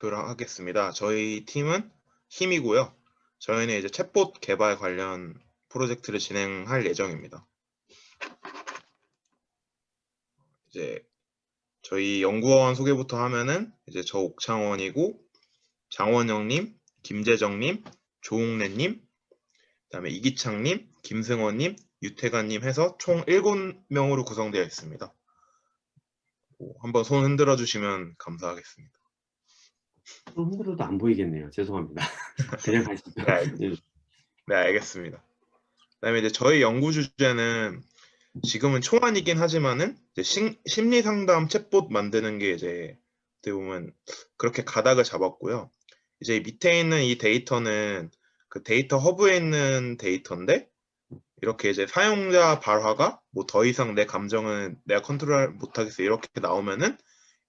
발표를 하겠습니다. 저희 팀은 힘이고요. 저희는 이제 챗봇 개발 관련 프로젝트를 진행할 예정입니다. 이제 저희 연구원 소개부터 하면은 이제 저 옥창원이고 장원영님, 김재정님, 조웅래님, 그다음에 이기창님, 김승원님, 유태관님 해서 총 7명으로 구성되어 있습니다. 뭐 한번 손 흔들어 주시면 감사하겠습니다. 좀 흔들어도 안 보이겠네요. 죄송합니다. 그냥 가시죠. 네, 알겠습니다. 네, 알겠습니다. 그다음에 이제 저희 연구 주제는 지금은 초안이긴 하지만은 이제 심, 심리 상담 챗봇 만드는 게 이제 어떻게 보면 그렇게 가닥을 잡았고요. 이제 밑에 있는 이 데이터는 그 데이터 허브에 있는 데이터인데 이렇게 이제 사용자 발화가 뭐 더 이상 내 감정은 내가 컨트롤 못하겠어 이렇게 나오면은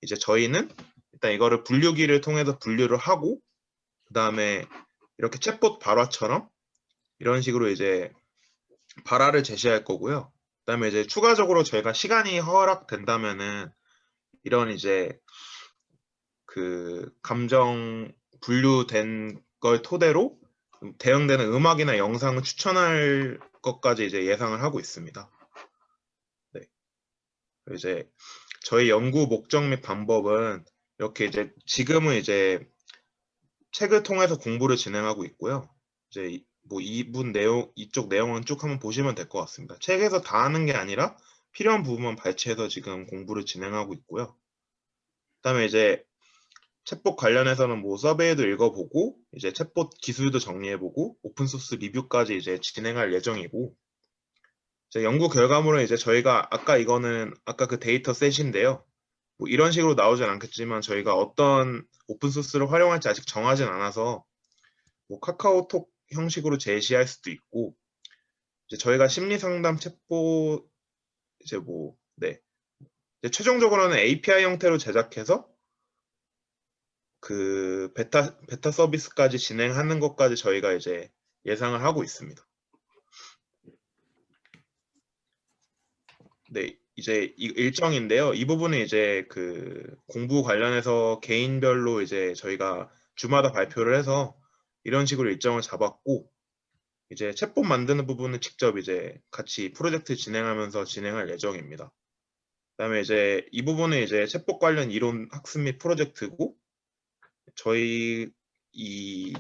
이제 저희는 일단 이거를 분류기를 통해서 분류를 하고 그 다음에 이렇게 챗봇 발화처럼 이런 식으로 이제 발화를 제시할 거고요. 그 다음에 이제 추가적으로 저희가 시간이 허락된다면은 이런 이제 그 감정 분류된 걸 토대로 대응되는 음악이나 영상을 추천할 것까지 이제 예상을 하고 있습니다. 네. 이제 저희 연구 목적 및 방법은 이렇게 이제 지금은 이제 책을 통해서 공부를 진행하고 있고요. 이제 이- 뭐 이분 내용 이쪽 내용은 쭉 한번 보시면 될 것 같습니다. 책에서 다 하는 게 아니라 필요한 부분만 발췌해서 지금 공부를 진행하고 있고요. 그다음에 이제 챗봇 관련해서는 뭐 서베이도 읽어보고 이제 챗봇 기술도 정리해보고 오픈 소스 리뷰까지 이제 진행할 예정이고 이제 연구 결과물은 이제 저희가 아까 이거는 아까 그 데이터 셋인데요. 뭐 이런 식으로 나오진 않겠지만 저희가 어떤 오픈 소스를 활용할지 아직 정하진 않아서 뭐 카카오톡 형식으로 제시할 수도 있고 이제 저희가 심리 상담 챗봇 이제 뭐 네. 이제 최종적으로는 API 형태로 제작해서 그 베타 베타 서비스까지 진행하는 것까지 저희가 이제 예상을 하고 있습니다. 네, 이제 이 일정인데요. 이 부분은 이제 그 공부 관련해서 개인별로 이제 저희가 주마다 발표를 해서 이런 식으로 일정을 잡았고 이제 챗봇 만드는 부분은 직접 이제 같이 프로젝트 진행하면서 진행할 예정입니다. 그다음에 이제 이 부분은 이제 챗봇 관련 이론 학습 및 프로젝트고 저희 이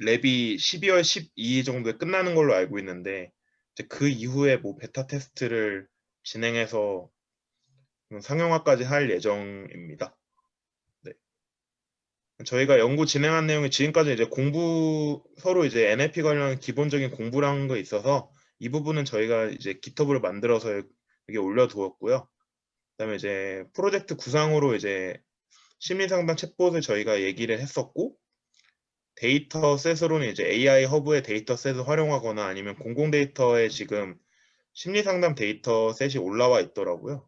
랩이 12월 12일 정도에 끝나는 걸로 알고 있는데 그 이후에 뭐 베타 테스트를 진행해서 상용화까지 할 예정입니다. 네. 저희가 연구 진행한 내용이 지금까지 이제 공부 서로 이제 NLP 관련 기본적인 공부를 한거 있어서 이 부분은 저희가 이제 기터브를 만들어서 여기 올려두었고요. 그다음에 이제 프로젝트 구상으로 이제 심리상담 챗봇을 저희가 얘기를 했었고 데이터 셋으로는 이제 AI 허브의 데이터 셋을 활용하거나 아니면 공공 데이터에 지금 심리 상담 데이터 셋이 올라와 있더라고요.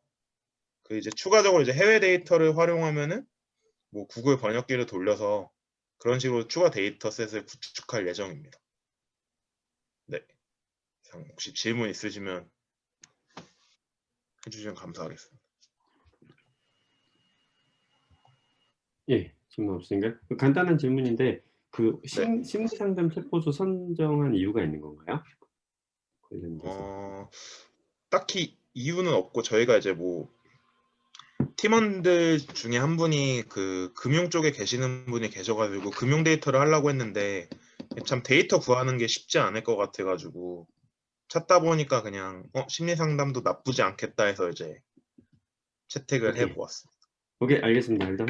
그 이제 추가적으로 이제 해외 데이터를 활용하면은 뭐 구글 번역기를 돌려서 그런 식으로 추가 데이터 셋을 구축할 예정입니다. 네. 혹시 질문 있으시면 해주시면 감사하겠습니다. 예, 질문 없으니까 그 간단한 질문인데 그 네. 심, 심리 상담 챗봇을 선정한 이유가 있는 건가요? 관련돼서. 어, 딱히 이유는 없고 저희가 이제 뭐 팀원들 중에 한 분이 그 금융 쪽에 계시는 분이 계셔가지고 금융 데이터를 하려고 했는데 참 데이터 구하는 게 쉽지 않을 것 같아가지고 찾다 보니까 그냥 어, 심리 상담도 나쁘지 않겠다 해서 이제 채택을 오케이. 해보았습니다. 오케이, 알겠습니다. 일단